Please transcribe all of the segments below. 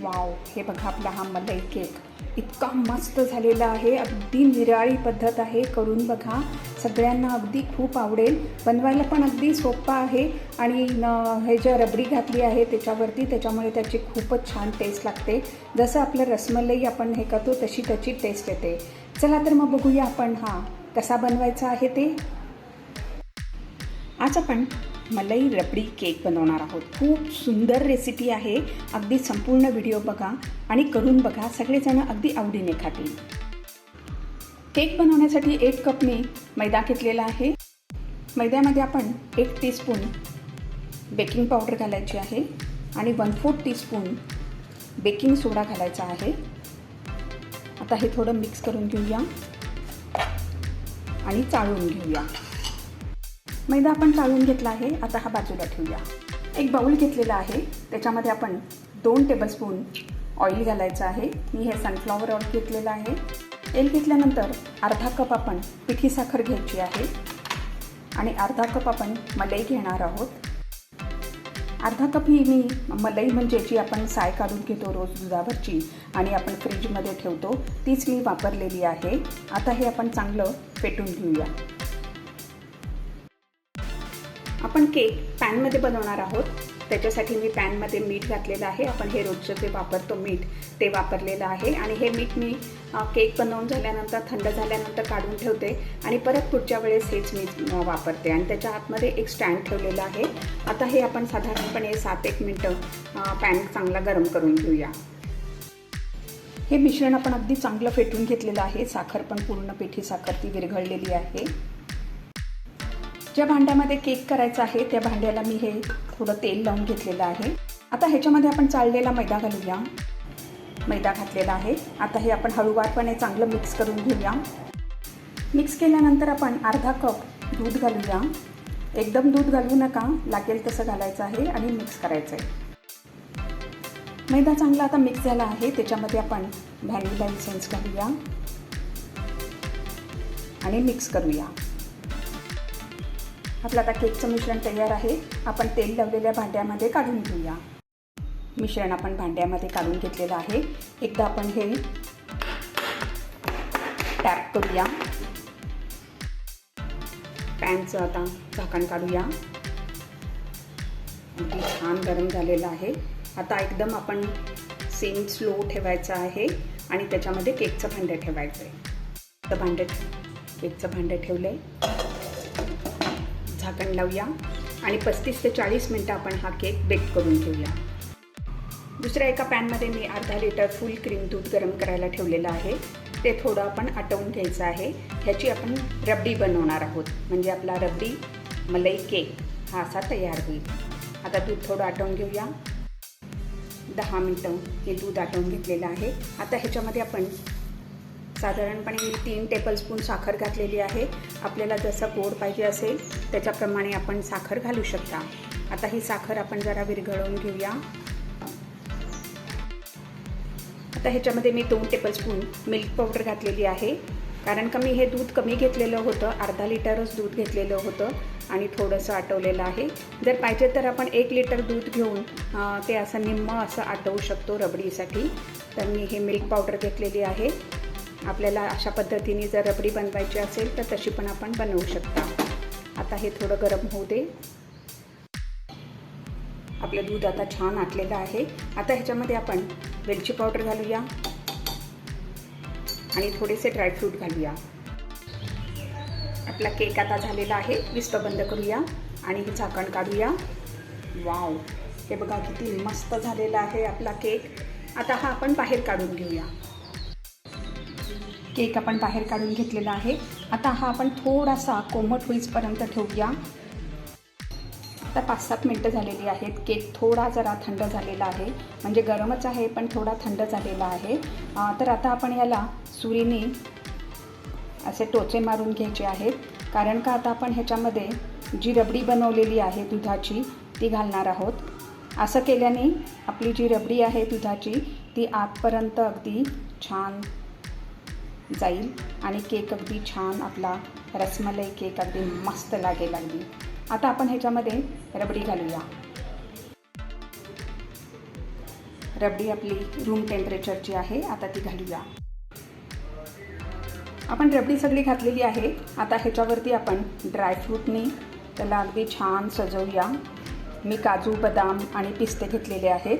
Wow हे बघा आपला हा मलाई केक. इतका मस्त झालेला आहे अगदी निराळी पद्धत आहे करून बघा. सगळ्यांना अगदी खूप आवडेल. बनवायला पण अगदी सोपा आहे आणि न हे ज्या रबडी घातली आहे त्याच्यावरती त्याच्यामुळे त्याची खूपच छान टेस्ट लागते. जसं आपलं रसमलई आपण हे करतो तशी त्याची टेस्ट येते. चला तर मग बघूया आपण हा कसा बनवायचा आहे ते. आज आपण मलाई रबडी केक बनवणार आहोत. खूप सुंदर रेसिपी आहे. अगदी संपूर्ण व्हिडिओ बघा आणि करून बघा. सगळेजण अगदी आवडीने खातील. केक बनवण्यासाठी एक कप मी मैदा घेतलेला आहे. मैद्यामध्ये आपण एक टीस्पून बेकिंग पावडर घालायची आहे आणि one fourth teaspoon baking soda घालायचा आहे. आता हे थोडं मिक्स करून घेऊया आणि चाळून घेऊया. मैदा आपण चाळून घेतला आहे. आता हा बाजूला ठेवूया. एक बाऊल घेतलेला आहे. त्याच्यामध्ये आपण दोन टेबलस्पून ऑइल घालायचं आहे. मी हे सनफ्लॉवर ऑइल घेतलेलं आहे. तेल घेतल्यानंतर अर्धा कप आपण पिठी साखर घ्यायची आहे. आणि अर्धा कप आपण मलई घेणार आहोत. अर्धा कप ही मी मलई म्हणजे जी आपण साय काढून घेतो रोज दुधावरची आणि आपण फ्रीजमध्ये ठेवतो तीच मी वापरलेली आहे. आता हे आपण चांगलं पेटून घेऊया. आपण केक पॅनमध्ये बनवणार आहोत. त्याच्यासाठी मी पॅनमध्ये मीठ घातलेलं आहे. आपण हे रोजचं जे वापरतो मीठ ते वापरलेलं आहे. आणि हे मीठ मी केक बनवून झाल्यानंतर थंड झाल्यानंतर काढून ठेवते. आणि परत पुढच्या वेळेस हेच मी वापरते. आणि त्याच्या आतमध्ये एक स्टँड ठेवलेलं आहे. आता हे आपण साधारणपणे सात एक मिनटं पॅन चांगला गरम करून घेऊया. हे मिश्रण आपण अगदी चांगलं फेटून घेतलेलं आहे. साखर पण पूर्ण पिठी साखर ती विरघळलेली आहे. ज्या भांड्यामध्ये केक करायचा आहे त्या भांड्याला मी हे थोडं तेल लावून घेतलेलं आहे. आता ह्याच्यामध्ये आपण चाळलेला मैदा घालूया. मैदा घातलेला आहे. आता हे आपण हळूवारपणे चांगलं मिक्स करून घेऊया. मिक्स केल्यानंतर आपण अर्धा कप दूध घालूया. एकदम दूध घालू नका. लागेल तसं घालायचं आहे आणि मिक्स करायचं आहे. मैदा चांगला आता मिक्स झाला आहे. त्याच्यामध्ये आपण व्हॅनिला इसेन्स घालूया. आणि मिक्स करूया. आपलं आता केकचं मिश्रण तयार आहे. आपण तेल लावलेल्या भांड्यामध्ये काढून घेऊया. मिश्रण आपण भांड्यामध्ये काढून घेतलेलं आहे. एकदा आपण हे टॅप करूया. पॅनचं आता झाकण काढूया. अगदी छान गरम झालेलं आहे. आता एकदम आपण सेम स्लो ठेवायचं आहे आणि त्याच्यामध्ये केकचं भांडं ठेवायचं आहे तर भांडं केकचं भांडं ठेवलं आहे झाकण लावूया आणि पस्तीस ते चाळीस मिनटं आपण हा केक बेक करून घेऊया दुसऱ्या एका पॅनमध्ये मी अर्धा लिटर फुल क्रीम दूध गरम करायला ठेवलेलं आहे. ते थोडं आपण आटवून घ्यायचं आहे. ह्याची आपण रबडी बनवणार आहोत. म्हणजे आपला रबडी मलई केक हा असा तयार होईल. आता दूध थोडं आटवून घेऊया. दहा मिनटं हे दूध आटवून घेतलेलं आहे. आता ह्याच्यामध्ये आपण साधारणपणे मी तीन टेबलस्पून साखर घातलेली आहे. आपल्याला जसं गोड पाहिजे असेल त्याच्याप्रमाणे आपण साखर घालू शकता. आता ही साखर आपण जरा विरघळवून घेऊया. आता ह्याच्यामध्ये मी दोन टेबलस्पून मिल्क पावडर घातलेली आहे. कारण का मी हे दूध कमी घेतलेलं होतं अर्धा लिटरच दूध घेतलेलं होतं आणि थोडंसं आटवलेलं आहे. जर पाहिजे तर आपण एक लिटर दूध घेऊन ते असं निम्म असं आटवू शकतो रबडीसाठी. तर मी हे मिल्क पावडर घेतलेली आहे. आपल्याला अशा पद्धतीने जर रबडी बनवायची असेल तर तशी पण आपण बनवू शकता. आता हे थोडं गरम होऊ दे. आपलं दूध आता छान आटलेलं आहे. आता ह्याच्यामध्ये आपण वेलची पावडर घालूया आणि थोडेसे ड्रायफ्रूट घालूया. आपला केक आता झालेला आहे. विस्प बंद करूया आणि हे झाकण काढूया. वाव! हे बघा किती मस्त झालेला आहे आपला केक. आता हा आपण बाहेर काढून घेऊया. केक आपण बाहेर काढून घेतलेला आहे. आता हा आपण थोडासा कोमट होईजपर्यंत ठेवूया. आता पाच सात मिनटं झालेली आहेत. केक थोडा जरा थंड झालेला आहे. म्हणजे गरमच आहे पण थोडा थंड झालेला आहे. तर आता आपण याला सुरीने असे टोचे मारून घ्यायचे आहेत. कारण का आता आपण ह्याच्यामध्ये जी रबडी बनवलेली आहे दुधाची ती घालणार आहोत. असं केल्याने आपली जी रबडी आहे दुधाची ती आतपर्यंत अगदी छान जाईल. आणि केक अगदी छान आपला रसमलाई केक अगदी मस्त लागेल अगदी. आता आपण ह्याच्यामध्ये रबडी घालूया. रबडी आपली रूम टेम्परेचरची आहे आता ती घालूया. आपण रबडी सगळी घातलेली आहे. आता ह्याच्यावरती आपण ड्रायफ्रूटनी त्याला अगदी छान सजवूया. मी काजू बदाम आणि पिस्ते घेतलेले आहेत.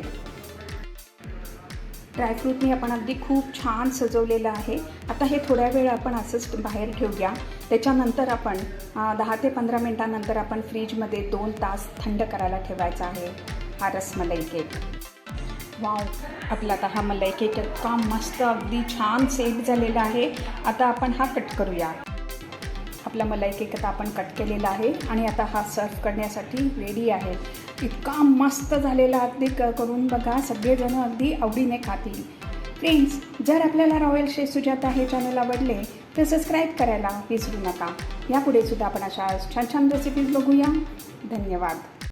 ड्रायफ्रूटने आपण अगदी खूप छान सजवलेलं आहे. आता हे थोड्या वेळ आपण असंच बाहेर ठेवूया. त्याच्यानंतर आपण दहा ते पंधरा मिनटानंतर आपण फ्रीजमध्ये दोन तास थंड करायला ठेवायचा आहे. हा रसमलाई केक. वाव! आपला आता हा मलाई केक इतका मस्त अगदी छान सेट झालेला आहे. आता आपण हा कट करूया. आपला मलाई केक आता आपण कट केलेला आहे आणि आता हा सर्व करण्यासाठी रेडी आहे. इतका मस्त झालेला अगदी क करून बघा. सगळेजण अगदी आवडीने खातील. फ्रेंड्स जर आपल्याला रॉयल शेफ सुजाता हे चॅनल आवडले तर सबस्क्राईब करायला विसरू नका. यापुढे सुद्धा आपण अशा छान छान रेसिपीज बघूया. धन्यवाद.